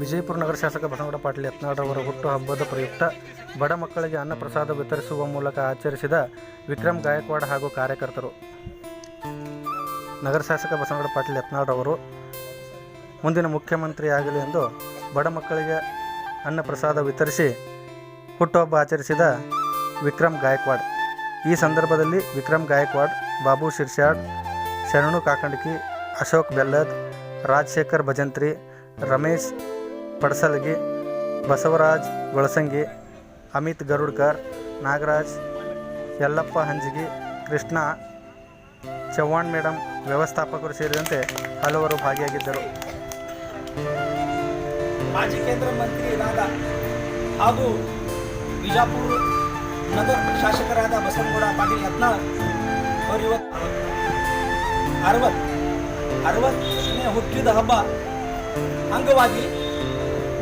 ವಿಜಯಪುರ ನಗರ ಶಾಸಕ ಬಸವಗೌಡ ಪಾಟೀಲ್ ಯತ್ನಾಳ್ರವರ ಹುಟ್ಟುಹಬ್ಬದ ಪ್ರಯುಕ್ತ ಬಡ ಮಕ್ಕಳಿಗೆ ಅನ್ನಪ್ರಸಾದ ವಿತರಿಸುವ ಮೂಲಕ ಆಚರಿಸಿದ ವಿಕ್ರಮ್ ಗಾಯಕ್ವಾಡ್ ಹಾಗೂ ಕಾರ್ಯಕರ್ತರು. ನಗರ ಶಾಸಕ ಬಸವಗೌಡ ಪಾಟೀಲ್ ಯತ್ನಾಳ್ರವರು, ಮುಂದಿನ ಮುಖ್ಯಮಂತ್ರಿ ಆಗಲಿ ಎಂದು ಬಡ ಮಕ್ಕಳಿಗೆ ಅನ್ನಪ್ರಸಾದ ವಿತರಿಸಿ ಹುಟ್ಟುಹಬ್ಬ ಆಚರಿಸಿದ ವಿಕ್ರಮ್ ಗಾಯಕ್ವಾಡ್. ಈ ಸಂದರ್ಭದಲ್ಲಿ ವಿಕ್ರಮ್ ಗಾಯಕ್ವಾಡ್, ಬಾಬು ಶಿರ್ಷಾಡ್, ಶರಣು ಕಾಕಂಡ್ಕಿ, ಅಶೋಕ್ ಬೆಲ್ಲದ್ ರಾಜಶೇಖರ್ ಭಜಂತ್ರಿ, ರಮೇಶ್ ಪಡಸಲ್ಗಿ, ಬಸವರಾಜ್ ಗೊಳಸಂಗಿ, ಅಮಿತ್ ಗರುಡ್ಕರ್, ನಾಗರಾಜ್ ಯಲ್ಲಪ್ಪ ಹಂಜಿಗಿ, ಕೃಷ್ಣ ಚವ್ಹಾಣ್ ಮೇಡಮ್ ವ್ಯವಸ್ಥಾಪಕರು ಸೇರಿದಂತೆ ಹಲವರು ಭಾಗಿಯಾಗಿದ್ದರು. ಮಾಜಿ ಕೇಂದ್ರ ಮಂತ್ರಿಯಾದ ಹಾಗೂ ಬಿಜಾಪುರ ನಗರ ಶಾಸಕರಾದ ಬಸವನಗೌಡ ಪಾಟೀಲ್ ಯತ್ನಾಳ್ ಅವರು ಇವತ್ತು ಅರವತ್ ಅರವತ್ತನೇ ಹುಟ್ಟಿದ ಹಬ್ಬ. ಅಂಗವಾಗಿ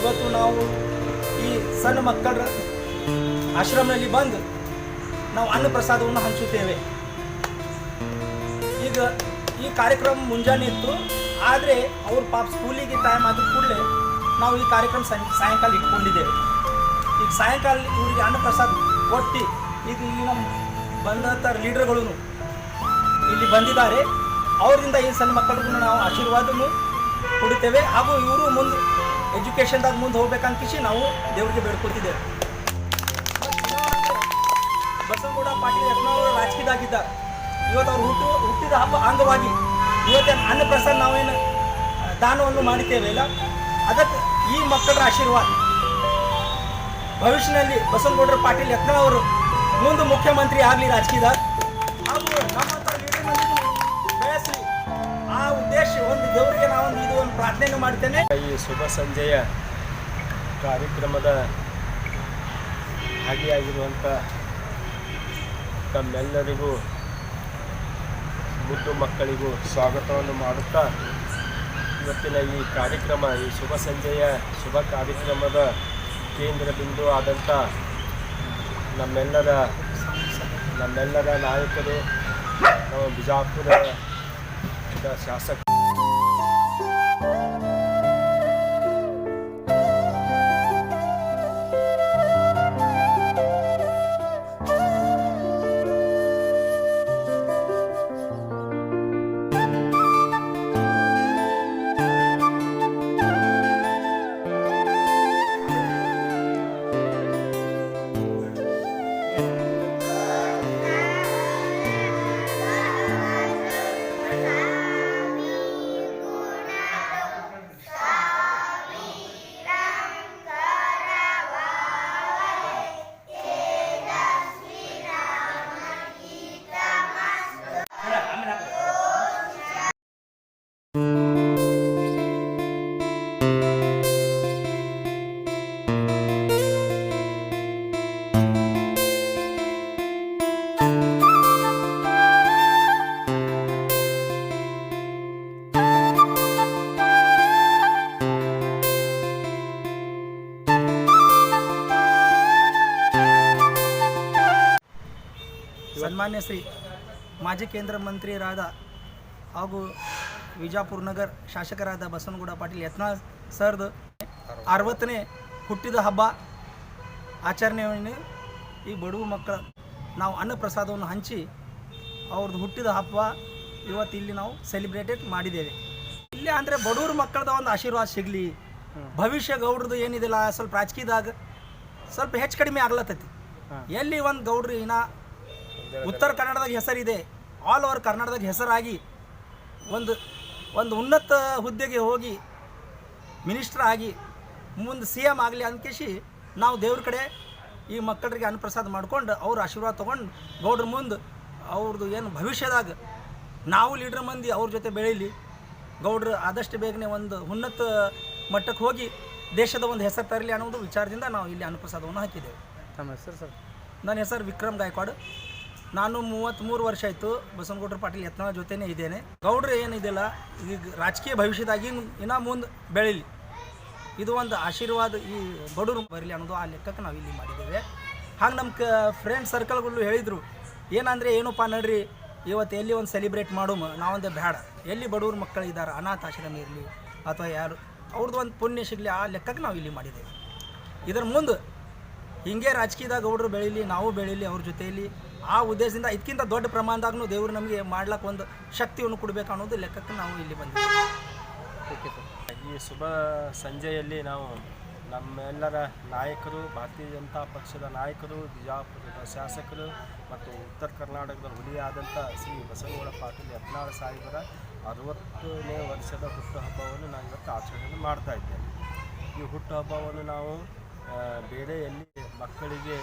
ಇವತ್ತು ನಾವು ಈ ಸಣ್ಣ ಮಕ್ಕಳ ಆಶ್ರಮದಲ್ಲಿ ಬಂದು ನಾವು ಅನ್ನಪ್ರಸಾದವನ್ನು ಹಂಚುತ್ತೇವೆ. ಈಗ ಈ ಕಾರ್ಯಕ್ರಮ ಮುಂಜಾನೆ ಇತ್ತು. ಆದರೆ ಅವ್ರ ಪಾಪ ಸ್ಕೂಲಿಗೆ ಟೈಮ್ ಆದ ಕೂಡಲೇ ನಾವು ಈ ಕಾರ್ಯಕ್ರಮ ಸಾಯಂಕಾಲ ಇಟ್ಕೊಂಡಿದ್ದೇವೆ. ಈಗ ಸಾಯಂಕಾಲ ಇವರಿಗೆ ಅನ್ನಪ್ರಸಾದ ಕೊಟ್ಟು ಈಗ ಇಲ್ಲಿ ನಮ್ಮ ಬಂದಂಥ ಲೀಡರ್ಗಳು ಇಲ್ಲಿ ಬಂದಿದ್ದಾರೆ. ಅವರಿಂದ ಈ ಸಣ್ಣ ಮಕ್ಕಳಿಗೂ ನಾವು ಆಶೀರ್ವಾದನು ಕೊಡುತ್ತೇವೆ. ಹಾಗೂ ಇವರು ಮುಂದೆ ಎಜುಕೇಷನ್ದಾಗ ಮುಂದೆ ಹೋಗ್ಬೇಕಂತಿಸಿ ನಾವು ದೇವರಿಗೆ ಬೇಡ್ಕೊತಿದ್ದೇವೆ ಬಸವಗೌಡ ಪಾಟೀಲ್ ಯತ್ನಾಳ್ ರಾಜಕೀಯದಾಗಿದ್ದ ಇವತ್ತು ಅವ್ರು ಹುಟ್ಟು, ಹುಟ್ಟಿದ ಹಬ್ಬ ಅಂಗವಾಗಿ ಇವತ್ತಿನ ಅನ್ನಪ್ರಸಾದ ನಾವೇನು ದಾನವನ್ನು ಮಾಡಿದ್ದೇವೆ ಇಲ್ಲ ಅದಕ್ಕೆ ಈ ಮಕ್ಕಳ ಆಶೀರ್ವಾದ. ಭವಿಷ್ಯದಲ್ಲಿ ಬಸವನಗೌಡರ ಪಾಟೀಲ್ ಯತ್ನಾಳ್ ಅವರು ಮುಂದೆ ಮುಖ್ಯಮಂತ್ರಿ ಆಗಲಿ ರಾಜಕೀಯದಾಗ. ಹಾಗೂ ನಮ್ಮ ಆ ಉದ್ದೇಶ ಒಂದು ದೇವರಿಗೆ ಇದು, ಒಂದು ಪ್ರಾರ್ಥನೆಯನ್ನು ಮಾಡ್ತೇನೆ. ಈ ಶುಭ ಸಂಜೆಯ ಕಾರ್ಯಕ್ರಮದ ಭಾಗಿಯಾಗಿರುವಂಥ ತಮ್ಮೆಲ್ಲರಿಗೂ, ಮುದ್ದು ಮಕ್ಕಳಿಗೂ ಸ್ವಾಗತವನ್ನು ಮಾಡುತ್ತಾ ಇವತ್ತಿನ ಈ ಕಾರ್ಯಕ್ರಮ, ಈ ಶುಭ ಸಂಜೆಯ ಶುಭ ಕಾರ್ಯಕ್ರಮದ ಕೇಂದ್ರ ಬಿಂದು ಆದಂಥ ನಮ್ಮೆಲ್ಲರ ನಮ್ಮೆಲ್ಲರ ನಾಯಕರು ನಮ್ಮ ಬಿಜಾಪುರದ ಶಾಸಕ ಸನ್ಮಾನ್ಯ ಶ್ರೀ ಮಾಜಿ ಕೇಂದ್ರ ಮಂತ್ರಿಯರಾದ ಹಾಗೂ ವಿಜಾಪುರ ನಗರ ಶಾಸಕರಾದ ಬಸವನಗೌಡ ಪಾಟೀಲ್ ಯತ್ನಾಳ್ ಸರ್ದು ಅರವತ್ತನೇ ಹುಟ್ಟಿದ ಹಬ್ಬ ಆಚರಣೆಯನ್ನು ಈ ಬಡವ ಮಕ್ಕಳ ನಾವು ಅನ್ನ ಪ್ರಸಾದವನ್ನು ಹಂಚಿ ಅವ್ರದ್ದು ಹುಟ್ಟಿದ ಹಬ್ಬ ಇವತ್ತು ಇಲ್ಲಿ ನಾವು ಸೆಲಿಬ್ರೇಟೆಡ್ ಮಾಡಿದ್ದೇವೆ. ಇಲ್ಲಿ ಅಂದರೆ ಬಡವ್ರ ಮಕ್ಕಳದ ಒಂದು ಆಶೀರ್ವಾದ ಸಿಗಲಿ. ಭವಿಷ್ಯ ಗೌಡ್ರದ್ದು ಏನಿದಿಲ್ಲ ಸ್ವಲ್ಪ ರಾಜಕೀಯದಾಗ ಸ್ವಲ್ಪ ಹೆಚ್ಚು ಕಡಿಮೆ ಆಗ್ಲತ್ತೈತಿ. ಎಲ್ಲಿ ಒಂದು ಗೌಡ್ರು ಇನ್ನ ಉತ್ತರ ಕನ್ನಡದಾಗ ಹೆಸರಿದೆ ಆಲ್ ಓವರ್ ಕರ್ನಾಟಕದಾಗ ಹೆಸರಾಗಿ ಒಂದು ಒಂದು ಉನ್ನತ ಹುದ್ದೆಗೆ ಹೋಗಿ ಮಿನಿಸ್ಟರ್ ಆಗಿ ಮುಂದೆ ಸಿ ಎಂ ಆಗಲಿ ಅಂದ್ಕೇಶಿ ನಾವು ದೇವ್ರ ಕಡೆ ಈ ಮಕ್ಕಳಿಗೆ ಅನ್ನಪ್ರಸಾದ ಮಾಡ್ಕೊಂಡು ಅವ್ರ ಆಶೀರ್ವಾದ ತೊಗೊಂಡು ಗೌಡ್ರ ಮುಂದೆ ಅವ್ರದ್ದು ಏನು ಭವಿಷ್ಯದಾಗ ನಾವು ಲೀಡ್ರ್ ಮಂದಿ ಅವ್ರ ಜೊತೆ ಬೆಳೀಲಿ. ಗೌಡ್ರು ಆದಷ್ಟು ಬೇಗನೆ ಒಂದು ಉನ್ನತ ಮಟ್ಟಕ್ಕೆ ಹೋಗಿ ದೇಶದ ಒಂದು ಹೆಸರು ತರಲಿ ಅನ್ನೋದು ವಿಚಾರದಿಂದ ನಾವು ಇಲ್ಲಿ ಅನ್ನಪ್ರಸಾದವನ್ನು ಹಾಕಿದ್ದೇವೆ. ತಮ್ಮ ಹೆಸರು ಸರ್? ನನ್ನ ಹೆಸರು ವಿಕ್ರಮ್ ಗಾಯಕ್ವಾಡ್. ನಾನು ಮೂವತ್ತ್ಮೂರು ವರ್ಷ ಆಯಿತು ಬಸವನಗೌಡ್ರ ಪಾಟೀಲ್ ಯತ್ನ ಜೊತೆನೇ ಇದ್ದೇನೆ. ಗೌಡ್ರು ಏನಿದೆಯಲ್ಲ ಈಗ ರಾಜಕೀಯ ಭವಿಷ್ಯದಾಗಿ ಇನ್ನೂ ಮುಂದೆ ಬೆಳೀಲಿ. ಇದು ಒಂದು ಆಶೀರ್ವಾದ, ಈ ಬಡವರು ಬರಲಿ ಅನ್ನೋದು ಆ ಲೆಕ್ಕಕ್ಕೆ ನಾವು ಇಲ್ಲಿ ಮಾಡಿದ್ದೇವೆ. ಹಾಗೆ ನಮ್ಮ ಕ ಫ್ರೆಂಡ್ ಸರ್ಕಲ್ಗಳು ಹೇಳಿದರು, ಏನಂದರೆ ಏನಪ್ಪ ನಡ್ರಿ, ಇವತ್ತು ಎಲ್ಲಿ ಒಂದು ಸೆಲಿಬ್ರೇಟ್ ಮಾಡೋಮ ನಾವೊಂದು ಬೇಡ ಎಲ್ಲಿ ಬಡವ್ರ ಮಕ್ಕಳು ಇದ್ದಾರೆ ಅನಾಥಾಶ್ರಮ ಇರಲಿ, ಅಥವಾ ಯಾರು ಅವ್ರದ್ದು ಒಂದು ಪುಣ್ಯ ಸಿಗಲಿ, ಆ ಲೆಕ್ಕಕ್ಕೆ ನಾವು ಇಲ್ಲಿ ಮಾಡಿದ್ದೇವೆ. ಇದರ ಮುಂದೆ ಹಿಂಗೆ ರಾಜಕೀಯದಾಗ ಗೌಡರು ಬೆಳೀಲಿ, ನಾವು ಬೆಳೀಲಿ, ಅವ್ರ ಜೊತೆಯಲ್ಲಿ ಆ ಉದ್ದೇಶದಿಂದ ಇದಕ್ಕಿಂತ ದೊಡ್ಡ ಪ್ರಮಾಣದಾಗೂ ದೇವರು ನಮಗೆ ಮಾಡ್ಲಕ್ಕೆ ಒಂದು ಶಕ್ತಿಯನ್ನು ಕೊಡಬೇಕು ಅನ್ನೋದು ಲೆಕ್ಕಕ್ಕೆ ನಾವು ಇಲ್ಲಿ ಬಂದಿದ್ದೀವಿ. ಈ ಶುಭ ಸಂಜೆಯಲ್ಲಿ ನಾವು ನಮ್ಮೆಲ್ಲರ ನಾಯಕರು, ಭಾರತೀಯ ಜನತಾ ಪಕ್ಷದ ನಾಯಕರು, ಬಿಜಾಪುರದ ಶಾಸಕರು ಮತ್ತು ಉತ್ತರ ಕರ್ನಾಟಕದ ಹುಲಿಯಾದಂಥ ಶ್ರೀ ಬಸವಗೌಡ ಪಾಟೀಲ್ ಯತ್ನಾಳ ಸಾಹೇಬರ ಅರವತ್ತನೇ ವರ್ಷದ ಹುಟ್ಟುಹಬ್ಬವನ್ನು ನಾವು ಇವತ್ತು ಆಚರಣೆ ಮಾಡ್ತಾ ಇದ್ದೇವೆ. ಈ ಹುಟ್ಟುಹಬ್ಬವನ್ನು ನಾವು ಬೇರೆ ಎಲ್ಲಿ ಮಕ್ಕಳಿಗೆ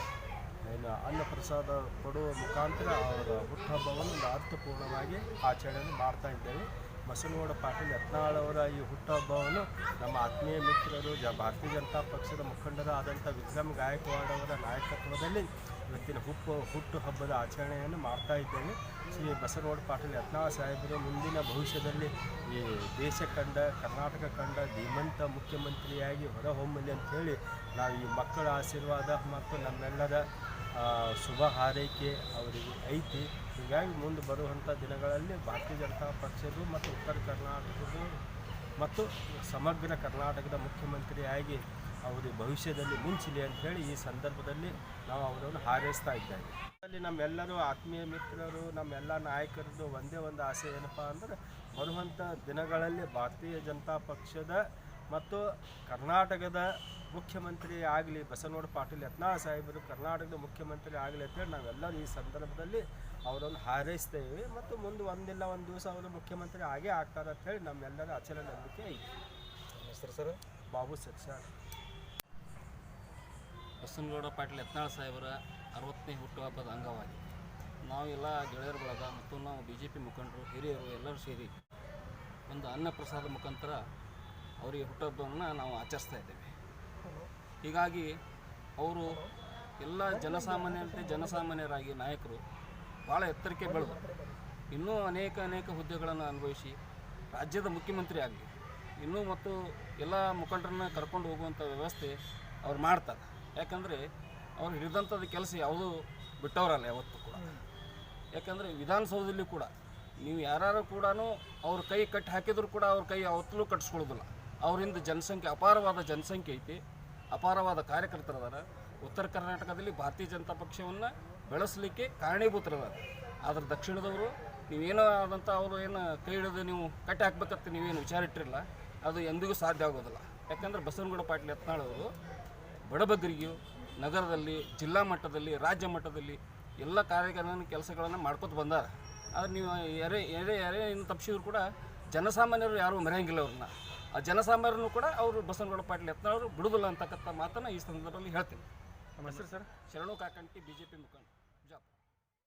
ಏನು ಅನ್ನ ಪ್ರಸಾದ ಕೊಡುವ ಮುಖಾಂತರ ಅವರ ಹುಟ್ಟುಹಬ್ಬವನ್ನು ಒಂದು ಅರ್ಥಪೂರ್ಣವಾಗಿ ಆಚರಣೆ ಮಾಡ್ತಾ ಇದ್ದೇವೆ. ಬಸನಗೌಡ ಪಾಟೀಲ್ ಯತ್ನಾಳವರ ಅವರ ಈ ಹುಟ್ಟುಹಬ್ಬವನ್ನು ನಮ್ಮ ಆತ್ಮೀಯ ಮಿತ್ರರು, ಜ ಭಾರತೀಯ ಜನತಾ ಪಕ್ಷದ ಮುಖಂಡರಾದಂಥ ವಿಕ್ರಮ್ ಗಾಯಕ್ವಾಡ್ ಅವರ ನಾಯಕತ್ವದಲ್ಲಿ ಇವತ್ತಿನ ಹುಟ್ಟು ಹುಟ್ಟುಹಬ್ಬದ ಆಚರಣೆಯನ್ನು ಮಾಡ್ತಾ ಇದ್ದೇವೆ. ಶ್ರೀ ಬಸನಗೌಡ ಪಾಟೀಲ್ ಯತ್ನಾಳ ಸಾಹೇಬರು, ಮುಂದಿನ ಭವಿಷ್ಯದಲ್ಲಿ ಈ ದೇಶ ಕಂಡ, ಕರ್ನಾಟಕ ಕಂಡ ಧೀಮಂತ ಮುಖ್ಯಮಂತ್ರಿಯಾಗಿ ಹೊರಹೊಮ್ಮಲಿ ಅಂತ ಹೇಳಿ ನಾವು ಈ ಮಕ್ಕಳ ಆಶೀರ್ವಾದ ಮತ್ತು ನಮ್ಮೆಲ್ಲರ ಶುಭ ಹಾರೈಕೆ ಅವರಿಗೆ ಐತಿ. ಹೀಗಾಗಿ ಮುಂದೆ ಬರುವಂಥ ದಿನಗಳಲ್ಲಿ ಭಾರತೀಯ ಜನತಾ ಪಕ್ಷದ್ದು ಮತ್ತು ಉತ್ತರ ಕರ್ನಾಟಕದ್ದು ಮತ್ತು ಸಮಗ್ರ ಕರ್ನಾಟಕದ ಮುಖ್ಯಮಂತ್ರಿಯಾಗಿ ಅವರು ಭವಿಷ್ಯದಲ್ಲಿ ಮಿಂಚಲಿ ಅಂಥೇಳಿ ಈ ಸಂದರ್ಭದಲ್ಲಿ ನಾವು ಅವರನ್ನು ಹಾರೈಸ್ತಾ ಇದ್ದೇವೆ. ಅಲ್ಲಿ ನಮ್ಮೆಲ್ಲರೂ ಆತ್ಮೀಯ ಮಿತ್ರರು, ನಮ್ಮೆಲ್ಲ ನಾಯಕರದ್ದು ಒಂದೇ ಒಂದು ಆಸೆ ಏನಪ್ಪ ಅಂದರೆ ಬರುವಂಥ ದಿನಗಳಲ್ಲಿ ಭಾರತೀಯ ಜನತಾ ಪಕ್ಷದ ಮತ್ತು ಕರ್ನಾಟಕದ ಮುಖ್ಯಮಂತ್ರಿ ಆಗಲಿ ಬಸವನಗೌಡ ಪಾಟೀಲ್ ಯತ್ನಾಳ ಸಾಹೇಬರು ಕರ್ನಾಟಕದ ಮುಖ್ಯಮಂತ್ರಿ ಆಗಲಿ ಅಂತೇಳಿ ನಾವೆಲ್ಲರೂ ಈ ಸಂದರ್ಭದಲ್ಲಿ ಅವರನ್ನು ಹಾರೈಸ್ತೇವೆ ಮತ್ತು ಮುಂದೆ ಒಂದಿಲ್ಲ ಒಂದು ದಿವಸ ಅವರು ಮುಖ್ಯಮಂತ್ರಿ ಆಗೇ ಆಗ್ತಾರೆ ಅಂತ ಹೇಳಿ ನಮ್ಮೆಲ್ಲರ ಅಚಲ ನಂಬಿಕೆ ಐತಿ. ಹೆಸರು ಸರ್? ಬಾಬು ಸತ್ಸಾರ್ ಬಸವನಗೌಡ ಪಾಟೀಲ್ ಯತ್ನಾಳ ಸಾಹೇಬರ ಅರವತ್ತನೇ ಹುಟ್ಟುಹಬ್ಬದ ಅಂಗವಾಗಿ ನಾವೆಲ್ಲ ಗೆಳೆಯರ ಬಳಗ ಮತ್ತು ನಾವು ಬಿ ಜೆ ಪಿ ಮುಖಂಡರು ಹಿರಿಯರು ಎಲ್ಲರೂ ಸೇರಿ ಒಂದು ಅನ್ನಪ್ರಸಾದ ಮುಖಾಂತರ ಅವರಿಗೆ ಹುಟ್ಟುಹಬ್ಬವನ್ನು ನಾವು ಆಚರಿಸ್ತಾ ಇದ್ದೇವೆ. ಹೀಗಾಗಿ ಅವರು ಎಲ್ಲ ಜನಸಾಮಾನ್ಯರಂತೆ ಜನಸಾಮಾನ್ಯರಾಗಿ ನಾಯಕರು ಭಾಳ ಎತ್ತರಕ್ಕೆ ಬೆಳೆದು ಇನ್ನೂ ಅನೇಕ ಅನೇಕ ಹುದ್ದೆಗಳನ್ನು ಅನುಭವಿಸಿ ರಾಜ್ಯದ ಮುಖ್ಯಮಂತ್ರಿ ಆಗಲಿ ಇನ್ನೂ ಮತ್ತು ಎಲ್ಲ ಮುಖಂಡರನ್ನ ಕರ್ಕೊಂಡು ಹೋಗುವಂಥ ವ್ಯವಸ್ಥೆ ಅವ್ರು ಮಾಡ್ತಾರೆ. ಯಾಕಂದರೆ ಅವ್ರು ಹಿಡಿದಂಥದ್ದು ಕೆಲಸ ಯಾವುದೂ ಬಿಟ್ಟವರಲ್ಲ ಯಾವತ್ತೂ ಕೂಡ. ಯಾಕಂದರೆ ವಿಧಾನಸೌಧದಲ್ಲಿ ಕೂಡ ನೀವು ಯಾರು ಕೂಡ ಅವ್ರ ಕೈ ಕಟ್ಟಿ ಹಾಕಿದ್ರು ಕೂಡ ಅವ್ರ ಕೈ ಯಾವತ್ತೂ ಕಟ್ಟಿಸ್ಕೊಳ್ಳೋದಿಲ್ಲ ಅವರಿಂದ ಜನಸಂಖ್ಯೆ, ಅಪಾರವಾದ ಜನಸಂಖ್ಯೆ ಐತಿ. ಅಪಾರವಾದ ಕಾರ್ಯಕರ್ತರದಾರ ಉತ್ತರ ಕರ್ನಾಟಕದಲ್ಲಿ ಭಾರತೀಯ ಜನತಾ ಪಕ್ಷವನ್ನು ಬೆಳೆಸಲಿಕ್ಕೆ ಕಾರಣೀಭೂತರದಾರ ಆದರೆ ದಕ್ಷಿಣದವರು, ನೀವೇನೋ ಆದಂಥ ಅವರು ಏನು ಕೈ ಹಿಡಿದು ನೀವು ಕಟ್ಟಿ ಹಾಕ್ಬೇಕಂತ ನೀವೇನು ವಿಚಾರ ಇಟ್ಟಿರಲ್ಲ, ಅದು ಎಂದಿಗೂ ಸಾಧ್ಯ ಆಗೋದಿಲ್ಲ. ಯಾಕಂದರೆ ಬಸವನಗೌಡ ಪಾಟೀಲ್ ಯತ್ನಾಳವರು ಬಡಬಗ್ಗರಿಗೂ ನಗರದಲ್ಲಿ, ಜಿಲ್ಲಾ ಮಟ್ಟದಲ್ಲಿ, ರಾಜ್ಯ ಮಟ್ಟದಲ್ಲಿ ಎಲ್ಲ ಕಾರ್ಯಗಳನ್ನು, ಕೆಲಸಗಳನ್ನು ಮಾಡ್ಕೊತ ಬಂದಾರ. ಆದರೆ ನೀವು ಯಾರೇ ಯಾರೇ ಯಾರೇ ಇನ್ನು ತಪ್ಪಿಸಿದ್ರು ಕೂಡ ಜನಸಾಮಾನ್ಯರು ಯಾರೂ ಮರೆಯಂಗಿಲ್ಲ ಅವ್ರನ್ನ. ಆ ಜನಸಾಮಾನ್ಯರನ್ನು ಕೂಡ ಅವರು ಬಸವನಗೌಡ ಪಾಟೀಲ್ ಯತ್ನಾಳ್ ಅವರು ಬಿಡುದಿಲ್ಲ ಅಂತಕ್ಕಂಥ ಮಾತನ್ನು ಈ ಸಂದರ್ಭದಲ್ಲಿ ಹೇಳ್ತೀನಿ. ನಮ್ಮ ಹೆಸರು ಸರ್? ಶರಣು ಕಾಕಂಟಿ ಬಿಜೆಪಿ ಜೆ ಪಿ ಮುಖಂಡ.